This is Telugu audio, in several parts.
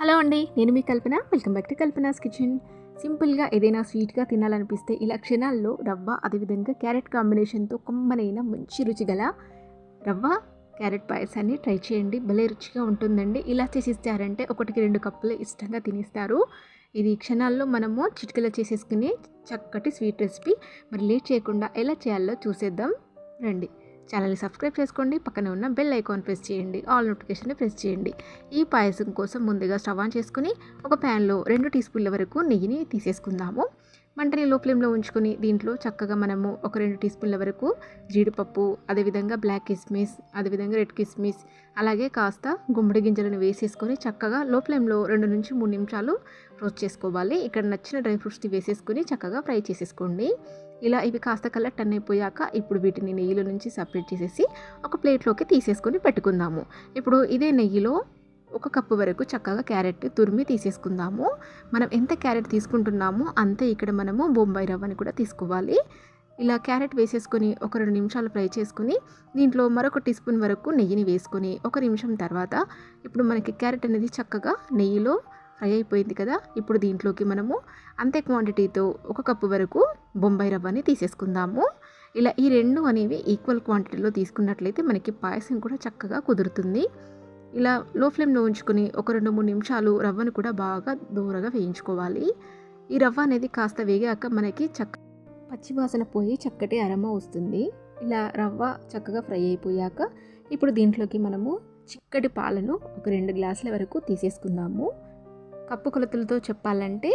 హలో అండి నేను మీ Kalpana. Welcome back to Kalpana's kitchen సింపుల్గా ఏదైనా స్వీట్గా తినాలనిపిస్తే ఇలా క్షణాల్లో రవ్వ అదేవిధంగా క్యారెట్ కాంబినేషన్తో కొమ్మనైన మంచి రుచిగల రవ్వ క్యారెట్ పాయసాన్ని ట్రై చేయండి. భలే రుచిగా ఉంటుందండి. ఇలా చేసిస్తారంటే ఒకటికి రెండు కప్పులు ఇష్టంగా తినేస్తారు. ఇది క్షణాల్లో మనము చిటికలో చేసేసుకునే చక్కటి స్వీట్ రెసిపీ మరి లేట్ చేయకుండా ఎలా చేయాలో చూసేద్దాం. రండి. ఛానల్ని సబ్స్క్రైబ్ చేసుకోండి పక్కన ఉన్న బెల్ ఐకాన్ ప్రెస్ చేయండి ఆల్ నోటిఫికేషన్ని ప్రెస్ చేయండి. ఈ పాయసం కోసం ముందుగా స్టవ్ ఆన్ చేసుకుని ఒక ప్యాన్లో రెండు టీ స్పూన్ల వరకు నెయ్యిని తీసేసుకుందాము. మంటని లో ఫ్లేమ్లో ఉంచుకొని దీంట్లో చక్కగా మనము ఒక రెండు టీ స్పూన్ల వరకు జీడిపప్పు అదేవిధంగా బ్లాక్ కిస్మిస్ అదేవిధంగా రెడ్ కిస్మిస్ అలాగే కాస్త గుమ్మడి గింజలను వేసేసుకొని చక్కగా లో ఫ్లేమ్లో రెండు నుంచి మూడు నిమిషాలు రోస్ట్ చేసుకోవాలి. ఇక్కడ నచ్చిన డ్రై ఫ్రూట్స్ని వేసేసుకొని చక్కగా ఫ్రై చేసేసుకోండి. ఇలా ఇవి కాస్త కలర్ టన్ అయిపోయాక ఇప్పుడు వీటిని నెయ్యిలో నుంచి సపరేట్ చేసేసి ఒక ప్లేట్లోకి తీసేసుకొని పెట్టుకుందాము. ఇప్పుడు ఇదే నెయ్యిలో ఒక కప్పు వరకు చక్కగా క్యారెట్ తురిమి తీసేసుకుందాము. మనం ఎంత క్యారెట్ తీసుకుంటున్నామో అంతే ఇక్కడ మనము బొంబాయి రవ్వని కూడా తీసుకోవాలి. ఇలా క్యారెట్ వేసేసుకొని ఒక రెండు నిమిషాలు ఫ్రై చేసుకుని దీంట్లో మరొక టీ స్పూన్ వరకు నెయ్యిని వేసుకొని ఒక నిమిషం తర్వాత ఇప్పుడు మనకి క్యారెట్ అనేది చక్కగా నెయ్యిలో ఫ్రై అయిపోయింది కదా. ఇప్పుడు దీంట్లోకి మనము అంతే క్వాంటిటీతో ఒక కప్పు వరకు బొంబాయి రవ్వని తీసేసుకుందాము. ఇలా ఈ రెండు అనేవి ఈక్వల్ క్వాంటిటీలో తీసుకున్నట్లయితే మనకి పాయసం కూడా చక్కగా కుదురుతుంది. ఇలా లో ఫ్లేమ్లో ఉంచుకొని ఒక రెండు మూడు నిమిషాలు రవ్వను కూడా బాగా దూరగా వేయించుకోవాలి. ఈ రవ్వ అనేది కాస్త వేగాక మనకి చక్క పచ్చివాసన పోయి చక్కటి అరమ వస్తుంది. ఇలా రవ్వ చక్కగా ఫ్రై అయిపోయాక ఇప్పుడు దీంట్లోకి మనము చిక్కటి పాలను ఒక రెండు గ్లాసుల వరకు తీసేసుకుందాము. కప్పు కొలతలతో చెప్పాలంటే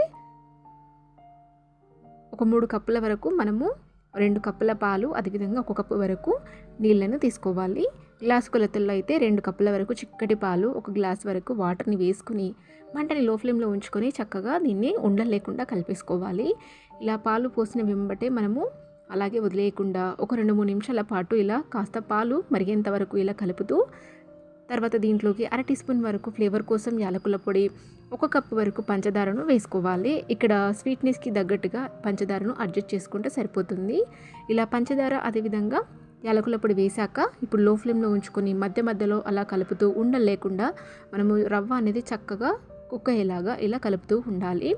ఒక మూడు కప్పుల వరకు మనము రెండు కప్పుల పాలు అదేవిధంగా ఒక కప్పు వరకు నీళ్ళను తీసుకోవాలి. గ్లాస్ కొలతల్లో అయితే రెండు కప్పుల వరకు చిక్కటి పాలు ఒక గ్లాస్ వరకు వాటర్ని వేసుకుని మంటని లో ఫ్లేమ్లో ఉంచుకొని చక్కగా దీన్ని ఉండలు లేకుండా కలిపేసుకోవాలి. ఇలా పాలు పోసిన వెంబటే మనము అలాగే వదిలేయకుండా ఒక రెండు మూడు నిమిషాల పాటు ఇలా కాస్త పాలు మరిగేంత వరకు ఇలా కలుపుతూ తర్వాత దీంట్లోకి అర టీ స్పూన్ వరకు ఫ్లేవర్ కోసం యాలకుల పొడి ఒక కప్పు వరకు పంచదారను వేసుకోవాలి. ఇక్కడ స్వీట్నెస్కి తగ్గట్టుగా పంచదారను అడ్జస్ట్ చేసుకుంటే సరిపోతుంది. ఇలా పంచదార అదేవిధంగా యాలకుల పొడి వేశాక ఇప్పుడు లో ఫ్లేమ్లో ఉంచుకొని మధ్య మధ్యలో అలా కలుపుతూ ఉండలేకుండా మనము రవ్వ అనేది చక్కగా కుక్క అయ్యేలాగా ఇలా కలుపుతూ ఉండాలి.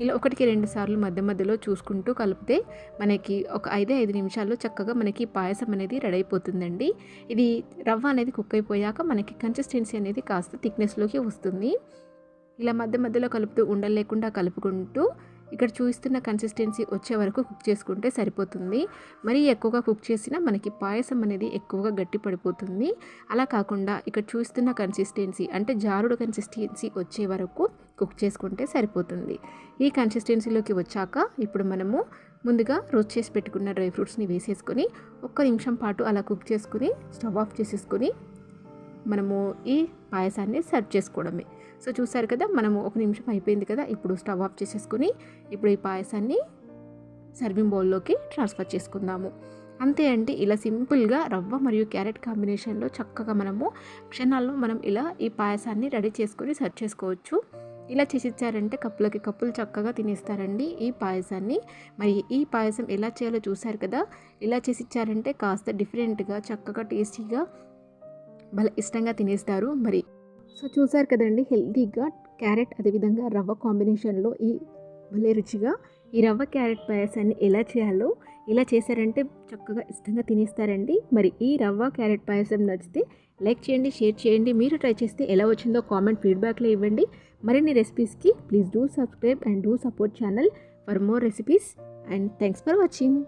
ఇలా ఒకటికి రెండు సార్లు మధ్య మధ్యలో చూసుకుంటూ కలిపితే మనకి ఒక ఐదే ఐదు నిమిషాల్లో చక్కగా మనకి పాయసం అనేది రెడీ అయిపోతుందండి. ఇది రవ్వ అనేది కుక్ అయిపోయాక మనకి కన్సిస్టెన్సీ అనేది కాస్త థిక్నెస్లోకి వస్తుంది. ఇలా మధ్య మధ్యలో కలుపుతూ ఉండలేకుండా కలుపుకుంటూ ఇక్కడ చూస్తున్న కన్సిస్టెన్సీ వచ్చే వరకు కుక్ చేసుకుంటే సరిపోతుంది. మరీ ఎక్కువగా కుక్ చేసినా మనకి పాయసం అనేది ఎక్కువగా గట్టి పడిపోతుంది. అలా కాకుండా ఇక్కడ చూస్తున్న కన్సిస్టెన్సీ అంటే జారుడు కన్సిస్టెన్సీ వచ్చే వరకు కుక్ చేసుకుంటే సరిపోతుంది. ఈ కన్సిస్టెన్సీలోకి వచ్చాక ఇప్పుడు మనము ముందుగా రోస్ట్ చేసి పెట్టుకున్న డ్రై ఫ్రూట్స్ని వేసేసుకొని ఒక్క నిమిషం పాటు అలా కుక్ చేసుకుని స్టవ్ ఆఫ్ చేసేసుకొని మనము ఈ పాయసాన్ని సర్వ్ చేసుకోవడమే. సో చూసారు కదా మనము ఒక నిమిషం అయిపోయింది కదా ఇప్పుడు స్టవ్ ఆఫ్ చేసేసుకుని ఇప్పుడు ఈ పాయసాన్ని సర్వింగ్ బౌల్లోకి ట్రాన్స్ఫర్ చేసుకుందాము. అంతే అంటే ఇలా సింపుల్గా రవ్వ మరియు క్యారెట్ కాంబినేషన్లో చక్కగా మనము క్షణాల్లో మనం ఇలా ఈ పాయసాన్ని రెడీ చేసుకొని సర్వ్ చేసుకోవచ్చు. ఇలా చేసిచ్చారంటే కప్పులకి కప్పులు చక్కగా తినేస్తారండి ఈ పాయసాన్ని. మరి ఈ పాయసం ఎలా చేయాలో చూశారు కదా? ఇలా చేసిచ్చారంటే కాస్త డిఫరెంట్గా చక్కగా టేస్టీగా భలే ఇష్టంగా తినేస్తారు. మరి సో చూసారు కదండి హెల్తీగా క్యారెట్ అదేవిధంగా రవ్వ కాంబినేషన్లో ఈ భలే రుచిగా ఈ రవ్వ క్యారెట్ పాయసాన్ని ఎలా చేయాలో ఇలా చేశారంటే చక్కగా ఇష్టంగా తినేస్తారండి. మరి ఈ రవ్వ క్యారెట్ పాయసం నచ్చితే లైక్ చేయండి షేర్ చేయండి. మీరు ట్రై చేస్తే ఎలా వచ్చిందో కామెంట్ ఫీడ్బ్యాక్లో ఇవ్వండి. మరిన్ని రెసిపీస్కి please do subscribe and do support channel for more recipes. And thanks for watching.